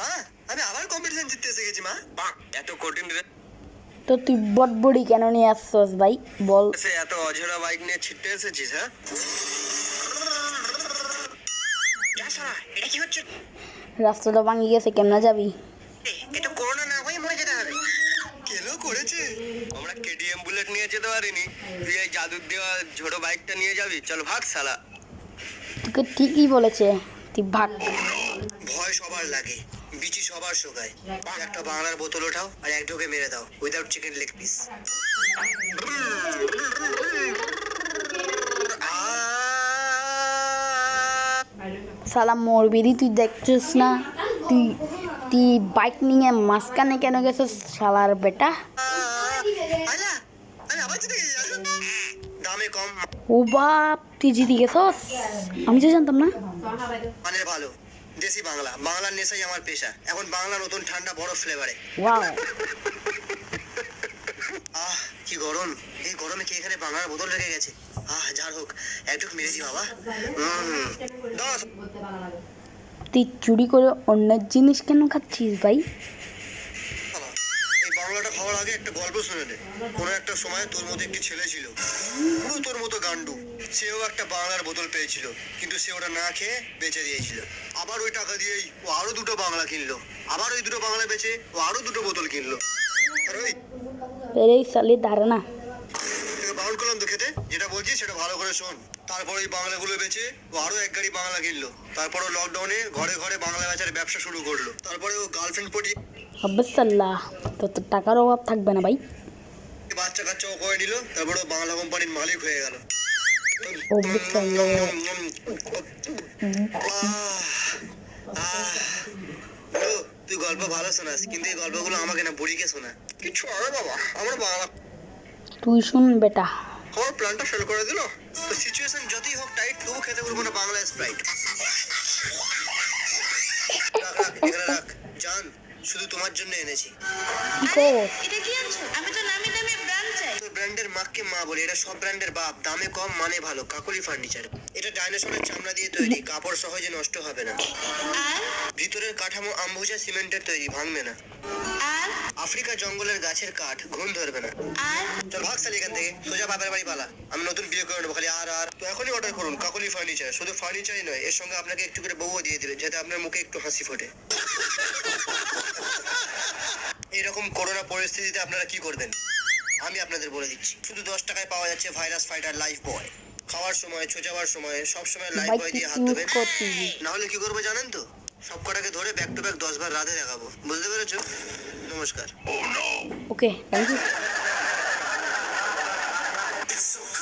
মা আমি আবার কম্পিটিশন জিততে এসে গেছি মা। বাহ, এত কঠিন তো তুই বটবড়ি কেন নিয়ে আসছস ভাই? বল। রেসে এত অঝোরা বাইক নিয়ে ছিটতে এসেছিস হ্যাঁ? এটা কি হচ্ছে? রাস্তাটা ভাঙি গেছে কেমনে যাবি? এটা করোনা না হয়ে মরে যেতে হবে। কেলো করেছে? আমরা কেটিএম বুলেট নিয়ে যেতে পারিনি। তুই এই জাদুর দেওয়া ছোট বাইকটা নিয়ে যাবি? চল ভাগ শালা। তোকে ঠিকই বলেছে তুই ভাগ। ভয় সবার লাগে। বিচি সবার শোকায়। একটা বাংলার বোতল ওঠাও আর এক ঢোকে মেরে দাও উইদাউট চিকেন লেগ পিস সালা মরবিরি তুই দেখছিস না? তুই তুই বাইক নিয়ে মাঝখানে কেন গেছিস সালার বেটা? ও বাপ তুই জিতে গেছস? আমি তো জানতাম না। মানে ভালো। দেশি বাংলা। বাংলার নেশাই আমার পেশা। এখন বাংলা নতুন ঠান্ডা বড় ফ্লেভারে আহ কি গরম। এই গরমে কি এখানে বাংলার বোতল রেখে গেছে? আহ যার হোক। একটু মেরেছি বাবা। হুম দশ। তুই চুরি করে অন্যের জিনিস কেন খাচ্ছিস ভাই? বাবা, খাওয়ার আগে একটা গল্প শুনে নে। কোনো একটা সময় তোর মতো একটি ছেলে ছিল। পুরো তোর মতো গান্ডু। সেও একটা বাংলার বোতল পেয়েছিল কিন্তু সে ওটা না খেয়ে বেঁচে দিয়েছিল। আবার ওই টাকা দিয়েই ও আরও দুটো বাংলা কিনলো। আবার ওই দুটো বাংলা বেচে ও আরও দুটো বোতল কিনলো। আর ওই সালি ধারণা। বাউল করলাম তো খেতে? যেটা বলছি সেটা ভালো করে শোন। তারপর ওই বাংলাগুলো বেচে ও আরও এক গাড়ি বাংলা কিনলো। তারপর ও লকডাউনে ঘরে ঘরে বাংলা বেচার ব্যবসা শুরু করল। তারপরে ও গার্লফ্রেন্ড পটিয়ে অবশ্যল্লাহ তো তোর টাকার অভাব থাকবে না ভাই বাচ্চা কাচ্চাও করে নিল তারপর বাংলা কোম্পানির মালিক হয়ে গেল তুই গল্প ভালো শোনাস কিন্তু এই গল্পগুলো আমাকে না বুড়িকে শোনা কিছু হবে বাবা আমার বাংলা তুই শুন বেটা আমার প্ল্যানটা ফেল করে দিল তো সিচুয়েশন যতই হোক টাইট তবু খেতে বলব না বাংলা স্প্রাইট রাখ রাখ এখানে রাখ জান শুধু তোমার জন্য এনেছি। এটা কি আনছো? আমি তো নামি দামি ব্র্যান্ড চাই। ব্র্যান্ডের মাকে মা বলে এটা সব ব্র্যান্ডের বাপ দামে কম মানে ভালো কাকলি ফার্নিচার এটা ডাইনোসরের চামড়া দিয়ে তৈরি কাপড় সহজে নষ্ট হবে না। ভিতরের কাঠামো আম্বুজা সিমেন্টের তৈরি ভাঙবে না। আর? আফ্রিকা জঙ্গলের গাছের কাঠ ঘুম ধরবে না। আর? চল ভাগ সালি এখান থেকে সোজা বাপের বাড়ি পালা। আমি নতুন বিয়ে করে নেব খালি আর আর। তো এখনই অর্ডার করুন কাকলি ফার্নিচার শুধু ফার্নিচারই নয় এর সঙ্গে আপনাকে একটু করে বউও দিয়ে দিবে যাতে আপনার মুখে একটু হাসি ফোটে। এরকম করোনা পরিস্থিতিতে আপনারা কি করবেন? আমি আপনাদের বলে দিচ্ছি। শুধু দশ টাকায় পাওয়া যাচ্ছে ভাইরাস ফাইটার লাইফ বয়। খাওয়ার সময় ছোচাবার সময় সব সময় লাইফ বয় দিয়ে হাত ধোবেন নাহলে কি করব জানেন তো? সব কটাকে ধরে ব্যাক টু ব্যাক দশ বার রাতে দেখাবো। বুঝতে পেরেছ? নমস্কার। Okay thank you